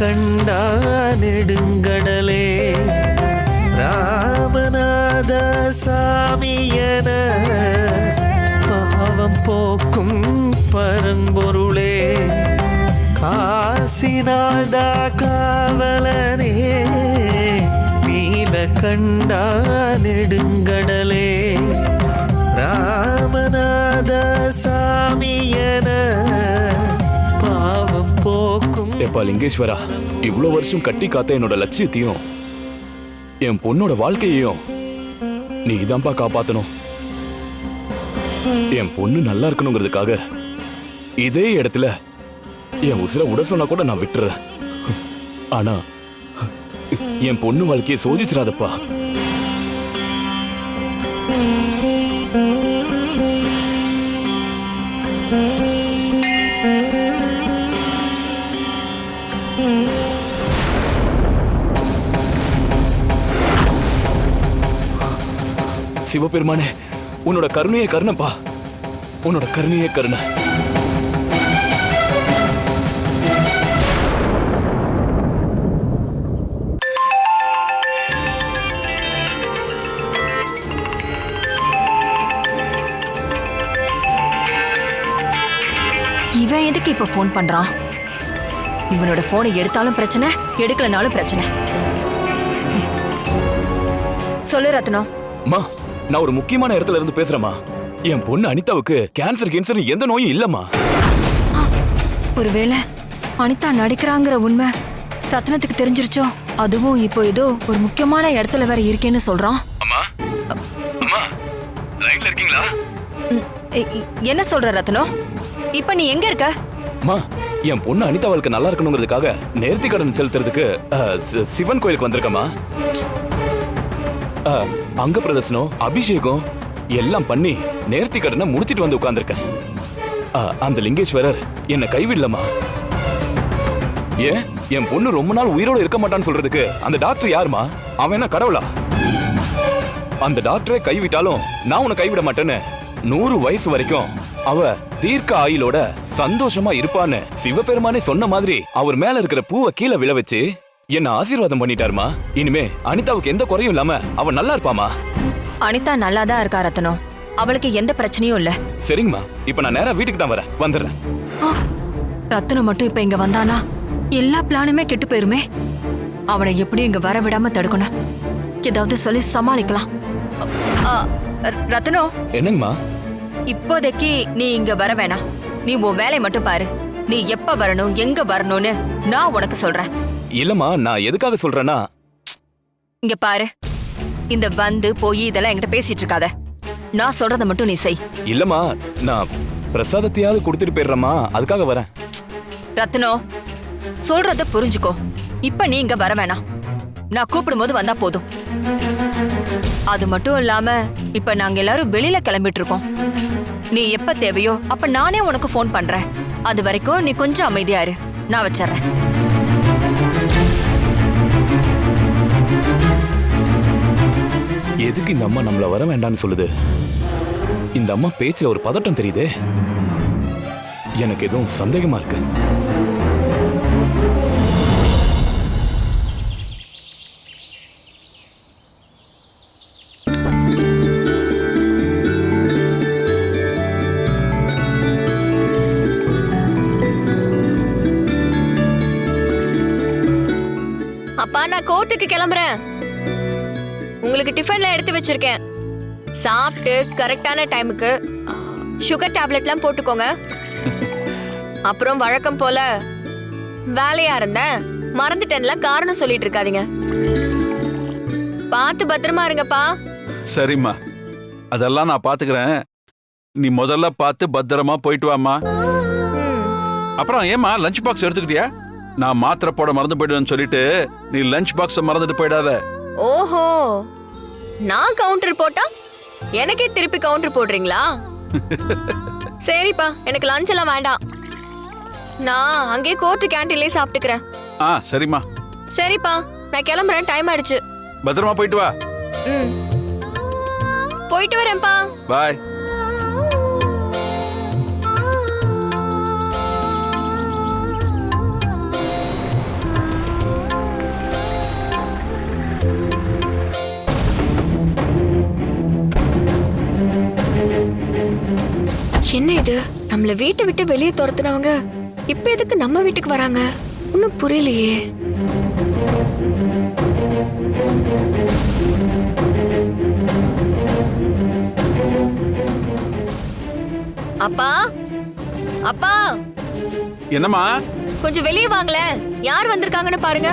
கண்டா நெடுங்கடலே ராமநாத சாமியன பாவம் போக்கும் பரம்பொருளே. காசினாதா காவலனே நீல கண்டா நெடுங்கடலே ராமநாத சாமியன பாவம் போக்கும் எப்பா லிங்கேஸ்வரா. இவ்வளவு வருஷம் கட்டி காத்த என்னோட லட்சியத்தையும் என் பொண்ணோட வாழ்க்கையையும் நீ தான்ப்பா காப்பாத்தணும். என் பொண்ணு நல்லா இருக்கணுங்கிறதுக்காக இதே இடத்துல என் உசிர உட சொன்னா கூட நான் விட்டுறேன். ஆனா என் பொண்ணு வாழ்க்கையை சோதிச்சிடாதப்பா. சிவபெருமானே உன்னோட கருணையே கருணப்பா. உன்னோட கருணையே கருணை. இவன் எதுக்கு இப்ப ஃபோன் பண்றான்? இவனோட போனை எடுத்தாலும் பிரச்சனை எடுக்கலனாலும் பிரச்சனை. சொல்லு ரத்னம். நான் ஒரு முக்கியமான இடத்துல இருந்து பேசுறேம்மா. என் பொண்ணு அனிதாவுக்கு கேன்சர் கேன்சர் எந்த நோயும் இல்லம்மா. ஒருவேளை அனிதா நடிக்கிறாங்கிற உண்மை ரத்னத்துக்கு தெரிஞ்சிருச்சோ? அதுவும் இப்போ ஏதோ ஒரு முக்கியமான இடத்துல வேற இருக்கேன்னு சொல்றான். அம்மா அம்மா லைன்ல இருக்கீங்களா? என்ன சொல்ற ரத்னம் இப்ப நீ எங்க இருக்க? அம்மா என் பொண்ணு அனிதா வாழ்க்கை நல்லா இருக்கணுங்கிறதுக்காக நேர்த்தி கடன் செலுத்துறதுக்கு சிவன் கோயிலுக்கு வந்திருக்கம்மா. அங்க பிரதர்சனம் அபிஷேகம் எல்லாம் பண்ணி நேர்த்தி கடனை முடிச்சிட்டு வந்து உட்கார்ந்துருக்கேன். அந்த லிங்கேஸ்வரர் என்னை கைவிடலம்மா. ஏன்? என் பொண்ணு ரொம்ப நாள் உயிரோடு இருக்க மாட்டான்னு சொல்றதுக்கு அந்த டாக்டர் யாருமா அவன் என்ன கடவுளா? அந்த டாக்டரை கைவிட்டாலும் நான் உன்னை கைவிட மாட்டேன்னு நூறு வயசு வரைக்கும் அவ தீர்க்க ஆயுளோட சந்தோஷமா இருப்பான்னு சிவபெருமானே சொன்ன மாதிரி அவர் மேல இருக்கிற பூவை கீழே விழ வச்சு என்ன ஆசீர்வாதம் பண்ணிட்டாருமா? இனிமே அனிதாவுக்கு எந்த குறையும் இல்லாம அவ நல்லா இருப்பாமா? அனிதா நல்லா தான் இருக்கா ரத்னம் அவளுக்கு எந்த பிரச்சனையும் இல்ல. சரிங்கம்மா. இப்ப நான் நேரா வீட்டுக்கு தான் வரேன். வந்துடுறேன். ரத்னம் மட்டும் இப்ப இங்க வந்தானா? எல்லா பிளானுமே கெட்டு போயிருமே. அவனை எப்படி இங்க வர விடாம தடுக்கணும். ஏதாவது சொல்லி சமாளிக்கலாம். ஆ, ர- ரத்னம் என்னங்கம்மா? இப்போதைக்கு நீ இங்க வர வேணாம். நீ உன் வேலையை மட்டும் பாரு. நீ எப்ப வரணும் எங்க வரணும்னு நான் உனக்கு சொல்றேன். இல்லம்மா நான் எதுக்காக சொல்றேன்னா இங்க பாரு. இந்த வந்து போய் இதெல்லாம் என்கிட்ட பேசிட்டு இருக்காத. நான் சொல்றத மட்டும் நீ செய். இல்லம்மா நான் பிரசாதத்தையாவது கொடுத்துட்டு போயிடுறேம்மா. அதுக்காக வரேன். ரத்னம் சொல்றத புரிஞ்சுக்கோ. இப்ப நீ இங்க வர வேணாம். நான் கூப்பிடும்போது வந்தா போதும். அது மட்டும் இல்லாம இப்ப நாங்க எல்லாரும் வெளியில கிளம்பிட்டு இருக்கோம். நீ எப்ப தேவையோ அப்ப நானே உனக்கு ஃபோன் பண்றேன். அது வரைக்கும் நீ கொஞ்சம் அமைதியா இரு. நான் வச்சிடுறேன். எதுக்கு இந்த அம்மா நம்மள வர வேண்டாம்னு சொல்லுது? இந்த அம்மா பேச்சில் ஒரு பதட்டம் தெரியுதே. எனக்கு எதுவும் சந்தேகமா இருக்கு. அப்பா நான் கோர்ட்டுக்கு கிளம்புறேன். உங்களுக்கு டிஃபன்ல எடுத்து வச்சிருக்கேன். சாப்பிட்டு கரெக்டான டைமுக்கு சுகர் டேப்லெட்லாம் போட்டுக்கோங்க. அப்புறம் வழக்கம் போல வேலையா இருந்தேன் மறந்துட்டேன்ல காரணம் சொல்லிட்டு இருக்காதீங்க. பார்த்து பத்திரமா இருங்கப்பா. சரிம்மா. அதெல்லாம் நான் பாத்துக்கிறேன். நீ முதல்ல பார்த்து பத்திரமா போயிட்டு வாம்மா. ம். அப்புறம் ஏம்மா லஞ்ச் பாக்ஸ் எடுத்துக்கிட்டியா? நான் மாத்திரை போட மறந்து போயிடுவேன்னு சொல்லிட்டு நீ லஞ்ச் பாக்ஸ மறந்துட்டு போயிடாத. ஓஹோ. நான் கவுண்டர் போட்டா எனக்கே திருப்பி கவுண்டர் போடுறீங்களா? சரிப்பா எனக்கு லஞ்ச் எல்லாம் வேண்டாம். நான் அங்கேயே கோர்ட்டு கேண்டீன்லயே சாப்பிட்டுக்கிறேன். ஆ சரிம்மா. சரிப்பா நான் கிளம்புறேன் டைம் ஆயிடுச்சு. பத்திரமா போயிட்டு வா. ம். போயிட்டு வரேன்ப்பா. பாய் என்ன இது? நம்மள வீட்டை விட்டு வெளியே துரத்துனவங்க இப்ப எதுக்கு நம்ம வீட்டுக்கு வராங்க? ஒன்னும் புரியலையே. அப்பா? அப்பா? என்னம்மா? கொஞ்சம் வெளியே வாங்களேன். யார் வந்திருக்காங்கன்னு பாருங்க.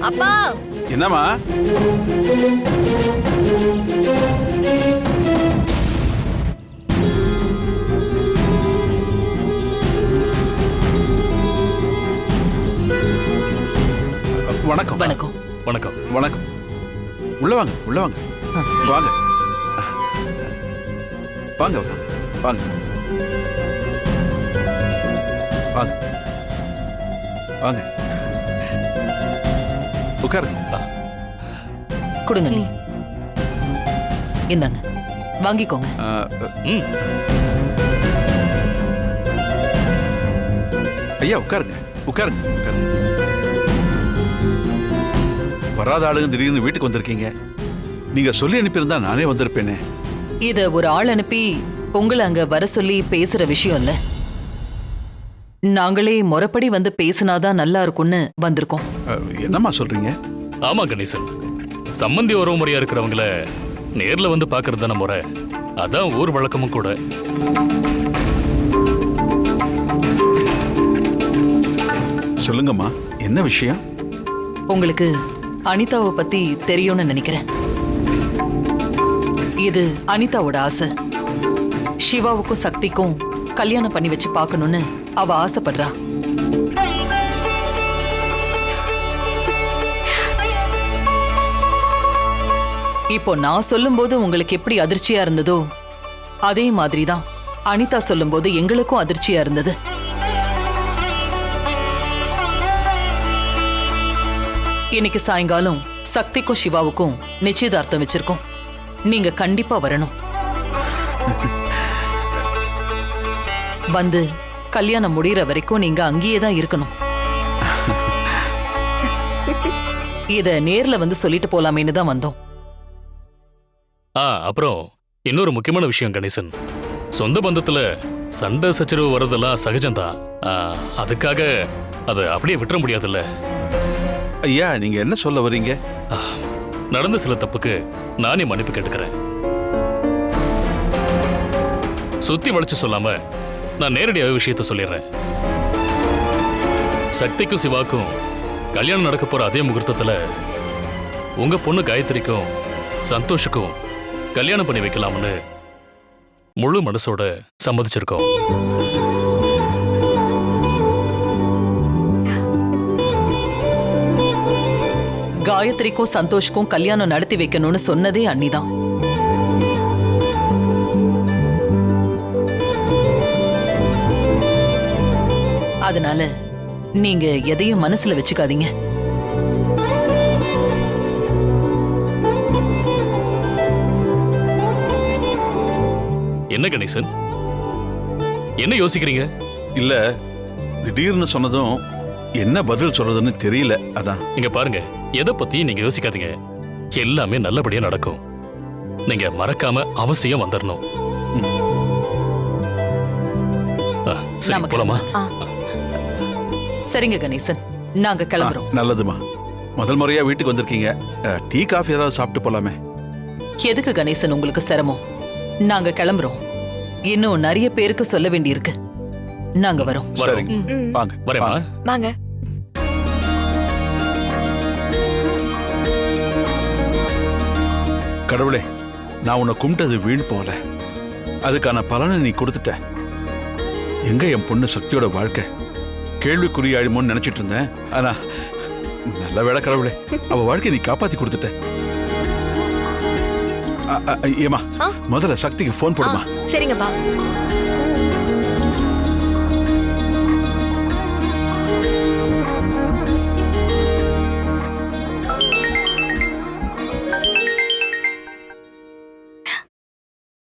அப்பா? என்னம்மா? வணக்கம். வணக்கம். வணக்கம். வணக்கம். உள்ள வாங்க உள்ள வாங்க. வாங்க வாங்க. வாங்க. வாங்க. வாங்க. உட்காருங்க. கொடுங்க நீ இந்தாங்க. வாங்கிக்கோங்க. ஐயா உட்காருங்க உட்காருங்க. வராத ஆளுங்க திடீர்னு வீட்டுக்கு வந்திருக்கீங்க. நீங்க சொல்லி அனுப்பியிருந்தா நானே வந்திருப்பேனே. இத ஒரு ஆள் அனுப்பி உங்களை அங்க வர சொல்லி பேசுற விஷயம் இல்ல. நாங்களே முறைப்படி வந்து பேசினாதான் நல்லா இருக்கும்னு வந்திருக்கோம். என்னம்மா சொல்றீங்க? ஆமா கணேசன். சம்மந்தி உறவு முறையா இருக்கிறவங்கள நேர்ல வந்து பாக்குறது தானே முறை. அதான் ஊர் வழக்கமும் கூட. சொல்லுங்கம்மா என்ன விஷயம்? உங்களுக்கு அனிதாவை பத்தி தெரியும்னு நினைக்கிறேன். இது அனிதாவோட ஆசை. சிவாவுக்கும் சக்திக்கும் கல்யாணம் பண்ணி வச்சு பார்க்கணும்னு அவ ஆசைப்படுறா. இப்போ நான் சொல்லும்போது உங்களுக்கு எப்படி அதிர்ச்சியா இருந்ததோ அதே மாதிரி தான் அனிதா சொல்லும்போது எங்களுக்கும் அதிர்ச்சியா இருந்தது. இன்னைக்கு சாயங்காலம் சக்திக்கும் சிவாவுக்கும் நிச்சயதார்த்தம் வச்சிருக்கோம். நீங்க கண்டிப்பா வரணும். வந்து கல்யாணம் முடியற வரைக்கும் நீங்க அங்கேயே தான் இருக்கணும். இத நேர்ல வந்து சொல்லிட்டு போலாமேன்னு தான் வந்தோம். ஆ அப்புறம் இன்னொரு முக்கியமான விஷயம் கணேசன். சொந்த பந்தத்துல சண்டை சச்சரவு வர்றதெல்லாம் சகஜம்தான். ஆ, அதுக்காக அதை அப்படியே விட்டுற முடியாதுல்ல. ஐயா நீங்க என்ன சொல்ல வர்றீங்க? ஆ, நடந்த சில தப்புக்கு நானே மன்னிப்பு கேட்டுக்கிறேன். சுத்தி வளைச்சு சொல்லாம நான் நேரடியாக விஷயத்த சொல்லிடுறேன். சக்திக்கும் சிவாக்கும் கல்யாணம் நடக்க போற அதே முகூர்த்தத்துல உங்க பொண்ணு காயத்ரிக்கும் சந்தோஷுக்கும் கல்யாணம் பண்ணி வைக்கலாம்னு முழு மனசோட சம்மதிச்சிருக்கோம். காயத்ரிக்கும் சந்தோஷ்க்கும் கல்யாணம் நடத்தி வைக்கணும்னு சொன்னதே அன்னிதான் அதனால நீங்க எதையும் மனசுல வச்சுக்காதீங்க. என்ன கணேசன்? என்ன யோசிக்கிறீங்க? இல்ல திடீர்னு சொன்னதும் என்ன பதில் சொல்றதுன்னு தெரியல அதான். இங்க பாருங்க எதை பத்தியும் நீங்க யோசிக்காதீங்க. எல்லாமே நல்லபடியா நடக்கும். நீங்க மறக்காம அவசியம் வந்துடணும் சரி போலாமா. சரிங்க கணேசன். நாங்க கிளம்புறோம். நல்லதுமா. முதல் முறையா வீட்டுக்கு வந்திருக்கீங்க. டீ காஃபி ஏதாவது சாப்பிட்டு போலாமே. எதுக்கு கணேசன் உங்களுக்கு சிரமம்? நாங்க கிளம்புறோம். இன்னும் நிறைய பேருக்கு சொல்ல வேண்டியிருக்கு. நாங்க வரோம். வரோம். சரிங்க ம். வாங்க. வரேம்மா. வாங்க. வாங்க. கடவுளே நான் உன்னை கும்பிட்டது வீண் போல அதுக்கான பலனை நீ கொடுத்துட்ட. எங்க என் பொண்ணு சக்தியோட வாழ்க்கை? கேள்விக்குறியாயிடுமோன்னு நினைச்சிட்டு இருந்தேன். ஆனா நல்ல வேலை கடவுளே அவ வாழ்க்கையை நீ காப்பாத்தி கொடுத்துட்ட. ஆ? முதல்ல சக்திக்கு ஃபோன் போடுமா? சரிங்கப்பா.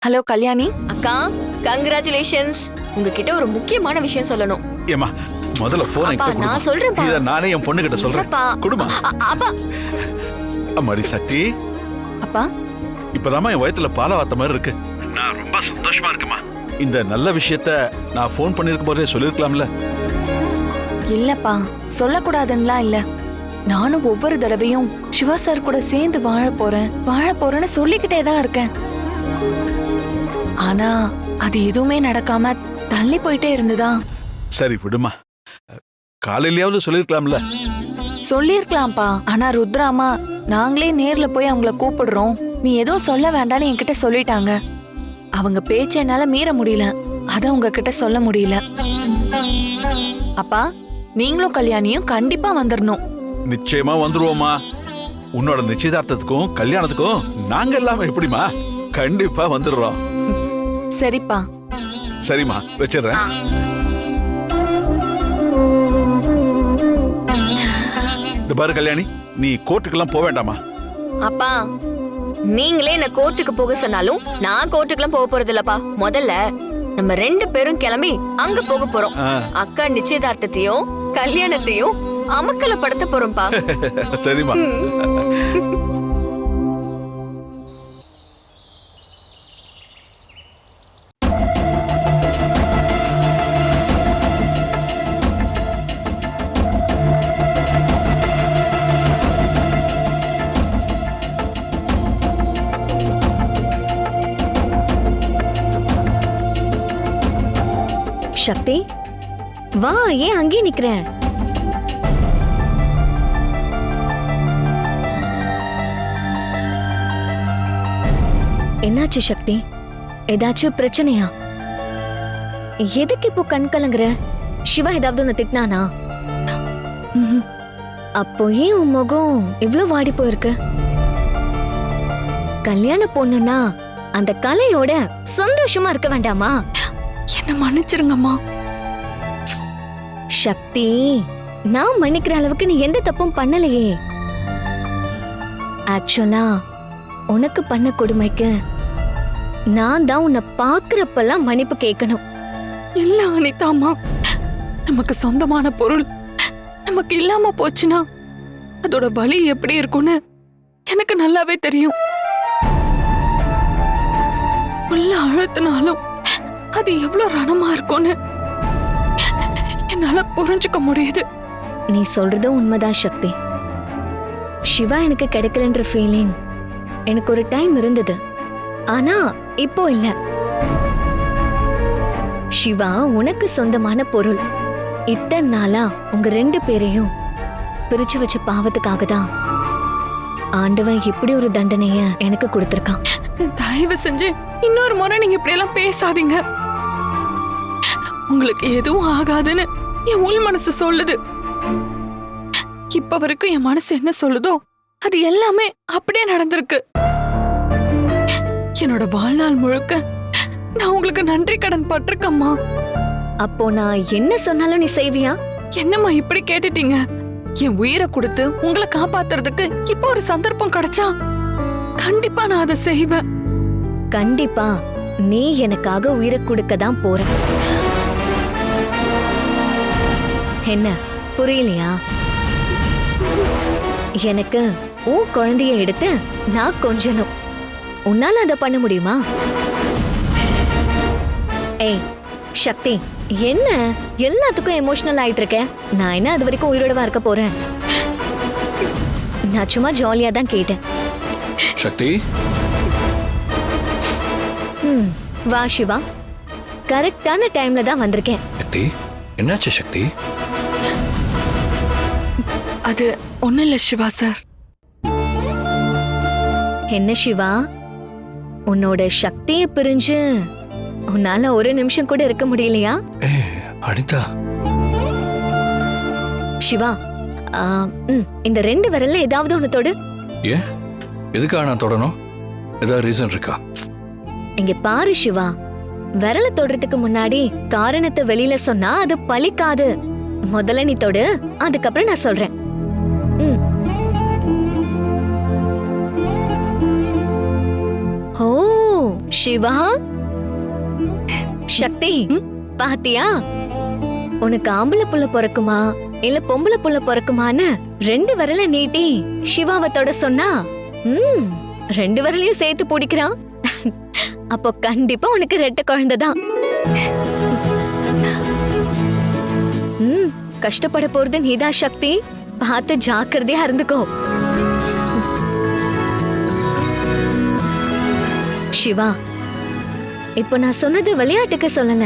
ஹலோ கல்யாணி? அக்கா கங்க்ராச்சுலேஷன்ஸ் உங்ககிட்ட ஒரு முக்கியமான விஷயம் சொல்லணும். ஏம்மா முதல்ல போன் அப்பா, நான் சொல்றேன்ப்பா. இத நானே என் பொண்ணு கிட்ட சொல்றேன். இல்லப்பா. குடுமா. அ- அப்பா. அம்மாடி சக்தி. அப்பா. இப்பதாம்மா என் வயத்துல பால வாத்த மாதிரி இருக்கு. நான் ரொம்ப சந்தோஷமா இருக்குமா? இந்த நல்ல விஷயத்த நான் ஃபோன் பண்ணிருக்கும் போதே சொல்லிருக்கலாம்ல இல்லப்பா சொல்லக்கூடாதுன்னுலாம் இல்ல. நானும் ஒவ்வொரு தடவையும் சிவா சார் கூட சேர்ந்து வாழ போறேன் வாழ போறேன்னு சொல்லிக்கிட்டே தான் இருக்கேன். ஆனா அது எதுவுமே நடக்காம தள்ளி போயிட்டே இருந்துதா சரி விடுமா. காலையிலயாவது சொல்லிருக்கலாம்ல சொல்லிருக்கலாம்ப்பா ஆனா ருத்ராமா நாங்களே நேர்ல போய் அவங்கள கூப்பிடுறோம். நீ எதுவும் சொல்ல வேண்டாம்னு என்கிட்ட சொல்லிட்டாங்க. அவங்க பேச்ச என்னால மீற முடியல. அத உங்ககிட்ட சொல்ல முடியல. அப்பா நீங்களும் கல்யாணியும் கண்டிப்பா வந்துடணும் நிச்சயமா வந்துருவோமா உன்னோட நிச்சயதார்த்தத்துக்கும் கல்யாணத்துக்கும் நாங்க இல்லாம எப்படிமா கண்டிப்பா வந்துடுறோம். சரிப்பா. சரிம்மா வச்சிடுறேன். பாரு கல்யாணி நீ கோர்ட்டுக்கெல்லாம் போக வேண்டாமா? அப்பா நீங்களே என்ன கோர்ட்டுக்கு போக சொன்னாலும் நான் கோர்ட்டுக்குலாம் போக போறது இல்லப்பா முதல்ல நம்ம ரெண்டு பேரும் கிளம்பி அங்க போக போறோம். அக்கா நிச்சயதார்த்தத்தையும் கல்யாணத்தையும் அமக்கல படுத்த போறோம்ப்பா. சரிம்மா. சக்தி. வா ஏன் அங்கேயே நிக்கிற? என்னாச்சு சக்தி? ஏதாச்சும் பிரச்சனையா? எதுக்கு இப்போ கண் கலங்குற? சிவா ஏதாவது ஒன்று திட்டினானா? அப்போ ஏன் உன் முகம் இவ்வளோ வாடி போயிருக்கு? கல்யாண பொண்ணுன்னா அந்த கலையோட சந்தோஷமா இருக்க வேண்டாமா? என்ன மன்னிச்சிருங்கம்மா. சக்தி நான் மன்னிக்கிற அளவுக்கு நீ எந்த தப்பும் பண்ணலையே. ஆக்சுவலா உனக்கு பண்ண கொடுமைக்கு நான் தான் உன்னை பாக்குறப்பெல்லாம் மன்னிப்பு கேட்கணும். இல்ல அனிதாமா நமக்கு சொந்தமான பொருள் நமக்கு இல்லாம போச்சுன்னா அதோட வலி எப்படி இருக்கும்னு எனக்கு நல்லாவே தெரியும். உள்ள அழுத்தினாலும் அது எவ்வளவு ரணமா இருக்கும்னு என்னால புரிஞ்சுக்க முடியுது. நீ சொல்றது உண்மைதான் சக்தி. சிவா எனக்கு கிடைக்கலன்ற ஃபீலிங் எனக்கு ஒரு டைம் இருந்தது. ஆனா இப்போ இல்ல. சிவா உனக்கு சொந்தமான பொருள். இத்தனை நாளா உங்க ரெண்டு பேரையும் பிரிச்சு வச்ச பாவத்துக்காக தான் ஆண்டவன் இப்படி ஒரு தண்டனைய எனக்கு கொடுத்திருக்கான். தயவு செஞ்சு இன்னொரு முறை நீங்க இப்படி எல்லாம் பேசாதீங்க. உங்களுக்கு எதுவும் ஆகாதுன்னு என் உள் மனசு சொல்லுது. இப்ப வரைக்கும் என் மனசு என்ன சொல்லுதோ அது எல்லாமே அப்படியே நடந்திருக்கு. என்னோட வாழ்நாள் முழுக்க நான் உங்களுக்கு நன்றி கடன் பட்டிருக்கம்மா. அப்போ நான் என்ன சொன்னாலும் நீ செய்வியா? என்னம்மா இப்படி கேட்டுட்டீங்க? என் உயிரை கொடுத்து உங்களை காப்பாத்துறதுக்கு இப்போ ஒரு சந்தர்ப்பம் கிடைச்சா கண்டிப்பா நான் அதை செய்வேன். கண்டிப்பா நீ எனக்காக உயிரை கொடுக்க தான் போற. என்ன? புரியலையா? எனக்கு உன் குழந்தைய எடுத்து நான் கொஞ்சணும். உன்னால அதை பண்ண முடியுமா? ஏய் சக்தி என்ன எல்லாத்துக்கும் எமோஷனல் ஆயிட்டு இருக்க நான் என்ன அது வரைக்கும் உயிரோடவா இருக்க போறேன்? நான் சும்மா ஜாலியா தான் கேட்டேன். சக்தி? ம், வா சிவா. கரெக்டான டைம்ல தான் வந்திருக்கேன். சக்தி என்னாச்சு சக்தி? அது ஒண்ணும் இல்ல சிவா சார். என்ன சிவா? உன்னோட சக்தியை பிரிஞ்சு உன்னால ஒரு நிமிஷம் கூட இருக்க முடியலையா? அனிதா. சிவா ஆ, ம், இந்த ரெண்டு விரல்ல ஏதாவது ஒண்ணு தொடு. ஏன் எதுக்காக நான் தொடணும்? ஏதாவது ரீசன் இருக்கா? இங்க பாரு சிவா விரல தொடுறதுக்கு முன்னாடி காரணத்தை வெளியில சொன்னா அது பலிக்காது முதல்ல நீ தொடு அதுக்கப்புறம் நான் சொல்றேன். சிவா? சக்தி பாத்தியா? உனக்கு ஆம்பளை புள்ள பிறக்குமா? இல்ல பொம்பளை புள்ள பிறக்குமான்னு ரெண்டு விரல நீட்டி சிவாவை தொட சொன்னா? ம் ரெண்டு விரலையும் சேர்த்து பிடிக்கிறான். அப்போ கண்டிப்பா உனக்கு ரெட்டை குழந்தை தான். ம் கஷ்டப்பட போறது நீதான் சக்தி. பார்த்து ஜாக்கிரதையா இருந்துக்கோ. சிவா. இப்போ நான் சொன்னது விளையாட்டுக்கு சொல்லல.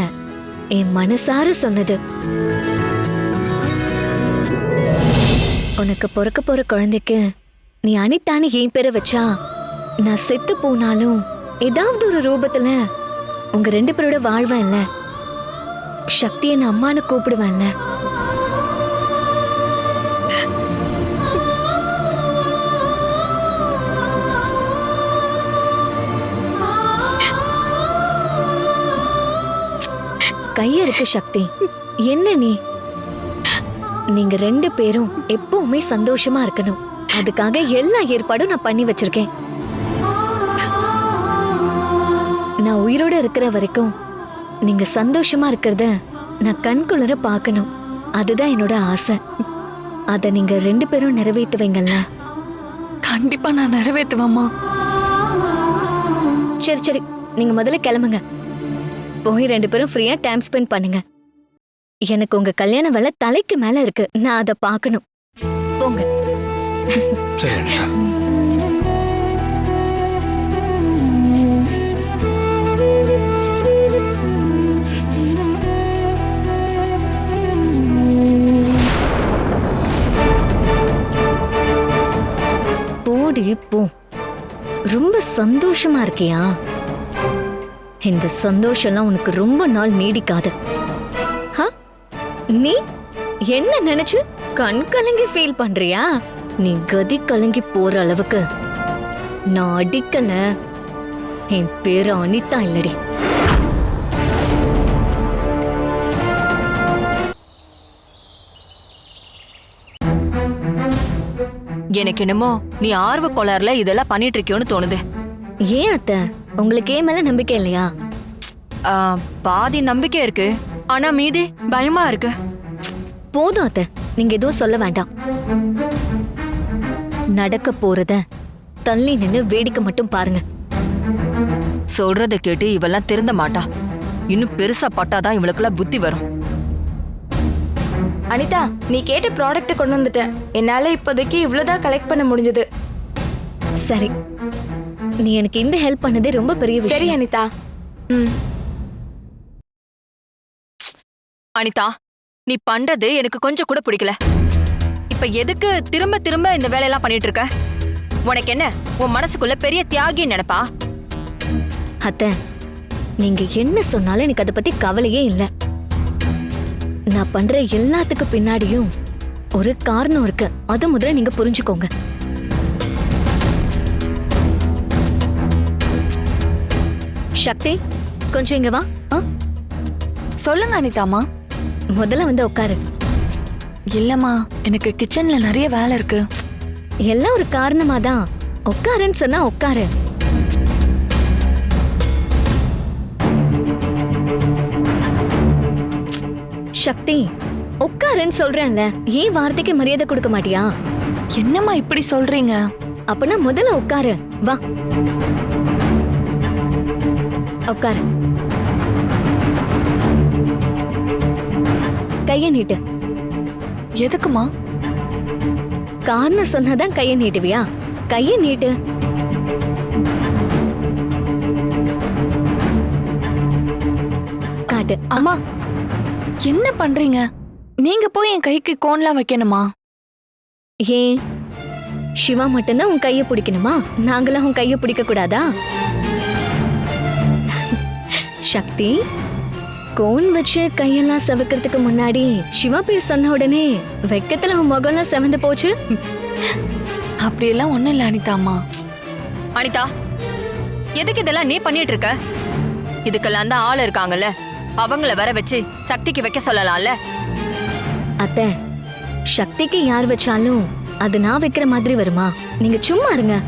என் மனசார சொன்னது. உனக்கு பிறக்க போற குழந்தைக்கு நீ அனிதான்னு என் பேரை வச்சா நான் செத்து போனாலும் ஏதாவது ஒரு ரூபத்துல உங்க ரெண்டு பேரோட வாழ்வேன்ல. சக்தியை நான் அம்மானு கூப்பிடுவேன்ல. கைய இருக்கு சக்தி. என்ன நீ? நீங்க ரெண்டு பேரும் எப்பவுமே சந்தோஷமா இருக்கணும். அதுக்காக எல்லா ஏற்பாடும் நான் பண்ணி வச்சிருக்கேன். நான் உயிரோட இருக்கிற வரைக்கும் நீங்க சந்தோஷமா இருக்கிறத நான் கண்குளிர பார்க்கணும். அதுதான் என்னோட ஆசை. அதை நீங்க ரெண்டு பேரும் நிறைவேத்துவீங்கல்ல கண்டிப்பா நான் நிறைவேற்றுவேம்மா சரி சரி. நீங்க முதல்ல கிளம்புங்க. போய் ரெண்டு பேரும் ஃப்ரீயா டைம் ஸ்பெண்ட் பண்ணுங்க. எனக்கு உங்க கல்யாண வேலை தலைக்கு மேல இருக்கு. நான் அதை பார்க்கணும். போங்க. போடி போ. ரொம்ப சந்தோஷமா இருக்கியா? இந்த சந்தோஷம்லாம் உனக்கு ரொம்ப நாள் நீடிக்காது. ஹ? நீ? என்ன நினைச்சு? கண் கலங்கி ஃபீல் பண்றியா? நீ கதி கலங்கி போற அளவுக்கு. நான் அடிக்கல. என் பேரு அனிதா இல்லடி. எனக்கு என்னமோ நீ ஆர்வ கோளாறுல இதெல்லாம் பண்ணிட்டு இருக்கியோன்னு தோணுது. ஏன் அத்தை? உங்களுக்கு ஏன் மேல நம்பிக்கை இல்லையா? ஆ, பாதி நம்பிக்கை இருக்கு. ஆனா மீதி பயமா இருக்கு. போதும் அத்தை. நீங்க எதுவும் சொல்ல வேண்டாம். நடக்க போறத தள்ளி நின்னு வேடிக்கை மட்டும் பாருங்க. சொல்றத கேட்டு இவெல்லாம் திருந்த மாட்டா. இன்னும் பெருசா பட்டாதான் இவளுக்குள்ள புத்தி வரும். அனிதா நீ கேட்ட ப்ராடக்ட் கொண்டு வந்துட்டேன். என்னால இப்போதைக்கு இவ்வளவுதான் கலெக்ட் பண்ண முடிஞ்சது. சரி. நீ எனக்கு இந்த ஹெல்ப் பண்ணதே ரொம்ப பெரிய சரி விஷயம் அனிதா. ம். அனிதா நீ பண்றது எனக்கு கொஞ்சம் கூட பிடிக்கல. இப்ப எதுக்கு திரும்ப திரும்ப இந்த வேலையெல்லாம் பண்ணிட்டு இருக்க? உனக்கு என்ன? உன் மனசுக்குள்ள பெரிய தியாகி நினைப்பா? அத்தை நீங்க என்ன சொன்னாலும் எனக்கு அதை பத்தி கவலையே இல்ல. நான் பண்ற எல்லாத்துக்கு பின்னாடியும் ஒரு காரணம் இருக்கு. அது முதல்ல நீங்க புரிஞ்சுக்கோங்க. சக்தி கொஞ்சம் இங்க வா. சொல்லுங்க அனிதாமா முதல்ல வந்து உட்காரு. இல்லம்மா எனக்கு கிச்சன்ல நிறைய வேலை இருக்கு. எல்லாம் ஒரு காரணமா தான். உட்காருன்னு சொன்னா உட்காரு. சக்தி உட்காருன்னு சொல்றேன்ல. ஏன் வார்த்தைக்கு மரியாதை கொடுக்க மாட்டியா? என்னம்மா இப்படி சொல்றீங்க? அப்பனா முதல்ல உட்காரு. வா. உட்காரு. கைய நீட்டு. எதுக்குமா? காரணம் சொன்னாதான் கைய நீட்டுவியா? கைய நீட்டு. காட்டு. அம்மா. என்ன பண்றீங்க? நீங்க போய் என் கைக்கு கோன்லாம் வைக்கணுமா? ஏன்? சிவா மட்டும்தான் உன் கைய பிடிக்கணுமா? நாங்களாம் உன் கைய பிடிக்க கூடாதா சக்தி? கோன் வச்சு கையெல்லாம் செவக்கிறதுக்கு முன்னாடி சிவா பேர் சொன்ன உடனே வெக்கத்துல உன் முகம்லாம் செவந்து போச்சு. அப்படியெல்லாம் ஒண்ணும் இல்ல அனிதாம்மா அனிதா எதுக்கு இதெல்லாம் நீ பண்ணிட்டு இருக்க? இதுக்கெல்லாம் தான் ஆள் இருக்காங்கல்ல. அவங்கள வர வச்சு சக்திக்கு வைக்க சொல்லலாம்ல. அத்தை சக்திக்கு யார் வச்சாலும் அது நான் வைக்கிற மாதிரி வருமா? நீங்க சும்மா இருங்க.